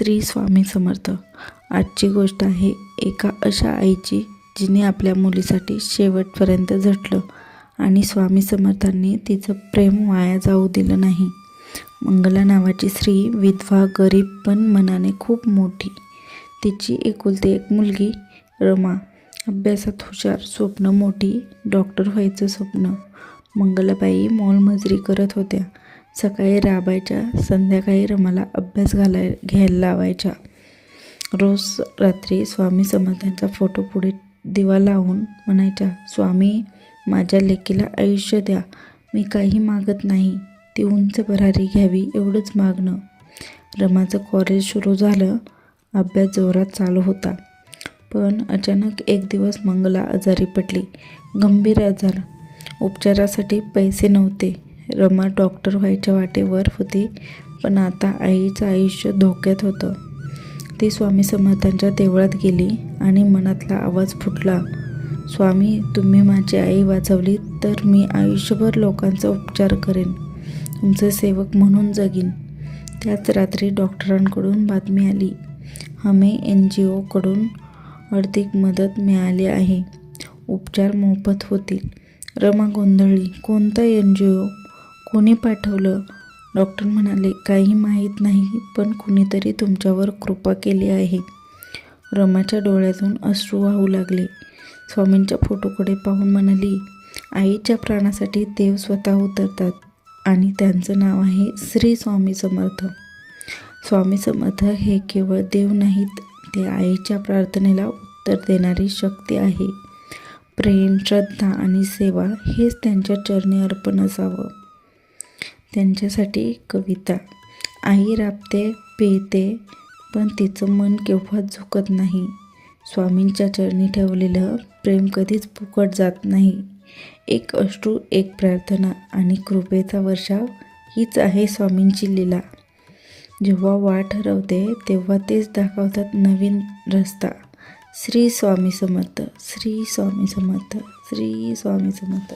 श्री स्वामी समर्थ. आजची गोष्ट आहे एका अशा आईची जिने आपल्या मुलीसाठी शेवटपर्यंत झटलं आणि स्वामी समर्थांनी तिचं प्रेम वाया जाऊ दिलं नाही. मंगला नावाची स्त्री विधवा गरीब पण मनाने खूप मोठी. तिची एकुलती एक मुलगी रमा. अभ्यासात हुशार स्वप्न मोठी डॉक्टर व्हायचं स्वप्न. मंगलाबाई मोलमजुरी करत होत्या. सकाळी राबायच्या संध्याकाळी रमाला अभ्यास घालाय घ्यायला लावायच्या. रोज रात्री स्वामी समर्थांचा फोटो पुढे दिवा लावून म्हणायच्या स्वामी माझ्या लेकीला आयुष्य द्या. मी काही मागत नाही. ती उंच भरारी घ्यावी एवढंच मागणं. रमाचं कॉलेज सुरू झालं. अभ्यास जोरात चालू होता. पण अचानक एक दिवस मंगला आजारी पडली. गंभीर आजार. उपचारासाठी पैसे नव्हते. रमा डॉक्टर व्हायच्या वाटेवर होती पण आता आईचं आयुष्य धोक्यात होतं. ती स्वामी समर्थांच्या देवळात गेली आणि मनातला आवाज फुटला स्वामी तुम्ही माझी आई वाचवली तर मी आयुष्यभर लोकांचा उपचार करेन तुमचे सेवक म्हणून जगीन. त्याच रात्री डॉक्टरांकडून बातमी आली हमे एन जी ओकडून आर्थिक मदत मिळाली आहे. उपचार मोफत होतील. रमा गोंधळली कोणता एन जी ओ कोणी पाठवलं? डॉक्टर म्हणाले काही माहीत नाही पण कुणीतरी तुमच्यावर कृपा केली आहे. रमाच्या डोळ्यातून अश्रू वाहू लागले. स्वामींच्या फोटोकडे पाहून म्हणाली आईच्या प्राणासाठी देव स्वतः उतरतात आणि त्यांचं नाव आहे श्री स्वामी समर्थ. स्वामी समर्थ हे केवळ देव नाहीत ते आईच्या प्रार्थनेला उत्तर देणारी शक्ती आहे. प्रेम श्रद्धा आणि सेवा हेच त्यांच्या चरणी अर्पण असावं. त्यांच्यासाठी कविता. आई राबते पेते पण तिचं मन केव्हा झुकत नाही. स्वामींच्या चरणी ठेवलेलं प्रेम कधीच फुकट जात नाही. एक अश्रू एक प्रार्थना आणि कृपेचा वर्षाव हीच आहे स्वामींची लीला. जेव्हा वाट ठरवते तेव्हा तेच दाखवतात नवीन रस्ता. श्री स्वामी समर्थ श्री स्वामी समर्थ श्री स्वामी समर्थ.